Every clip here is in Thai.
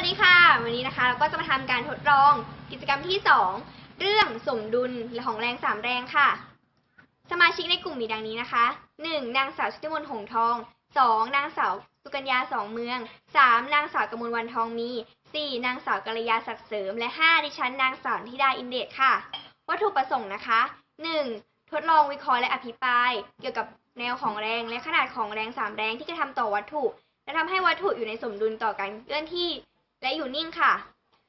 วัสดีค่ะ วันนี้นะคะเราก็จะมาทำการทดลองกิจกรรมที่ 2 เรื่องสมดุลของแรงสามแรงค่ะ สมาชิกในกลุ่มมีดังนี้นะคะ 1. นางสาวชุติมนหงส์ทอง 2. นางสาวสุกัญญาสองเมือง 3. นางสาวกมลวันทองมี 4. นางสาวกัลยาศักดิ์เสริม และ 5. ดิฉันนางสาวธิดาอินเดชค่ะ วัตถุประสงค์นะคะ 1. ทดลองวิเคราะห์และอภิปราย เกี่ยวกับแนวของแรงและขนาดของแรงสามแรงที่กระทำต่อวัตถุ และทำให้วัตถุอยู่ในสมดุลต่อการเคลื่อนที่ และอยู่นิ่งค่ะ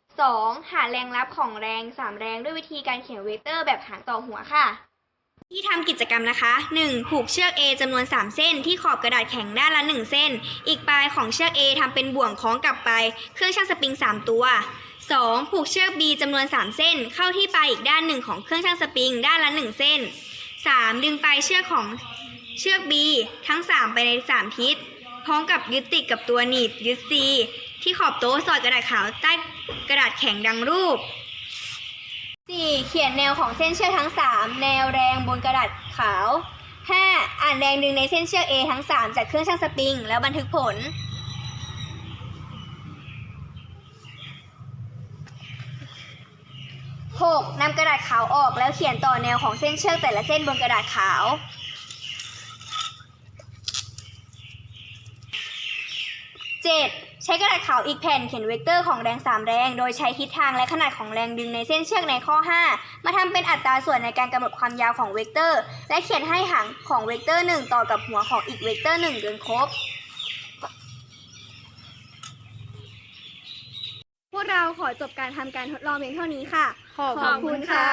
2. หาแรงรับของแรงสามแรงด้วยวิธีการเขียนเวกเตอร์แบบหารต่อหัวค่ะ ที่ทำกิจกรรมนะคะ 1. ผูกเชือก A จำนวน 3 เส้น ที่ขอบกระดาษแข็งด้านละ 1 เส้น อีกปลายของเชือก A ทำเป็นบ่วงคล้องกลับไป เครื่องชั่งสปริง 3 ตัว 2. ผูกเชือก B จำนวน 3 เส้น เข้าที่ปลายอีกด้านหนึ่งของเครื่องชั่งสปริง ด้านละ 1 เส้น 3. ดึงปลายเชือกของเชือก B ทั้ง 3 ไปใน 3 ทิศ ร้อมกับยึดติดกับตัวหนีบยึด C ที่ขอบโต๊ะสอดกระดาษขาวใต้กระดาษแข็งดังรูป 4. เขียนแนวของเส้นเชือกทั้ง 3 แนวแรงบนกระดาษขาว 5. อ่านแรงดึงในเส้นเชือก A ทั้ง 3 จากเครื่องชั่งสปริง แล้วบันทึกผล 6. นำกระดาษขาวออกแล้วเขียนต่อแนวของเส้นเชือกแต่ละเส้นบนกระดาษขาว 7. ใช้กระดาษขาวอีกแผ่นเขียนเวกเตอร์ของแรงสามแรง โดยใช้ทิศทางและขนาดของแรงดึงในเส้นเชือกในข้อ 5 มาทำเป็นอัตราส่วนในการกำหนดความยาวของเวกเตอร์ และเขียนให้หางของเวกเตอร์ 1 ต่อกับหัวของอีกเวกเตอร์ 1 จนครบ พวกเราขอจบการทำการทดลองเพียงเท่านี้ค่ะ ขอบคุณค่ะ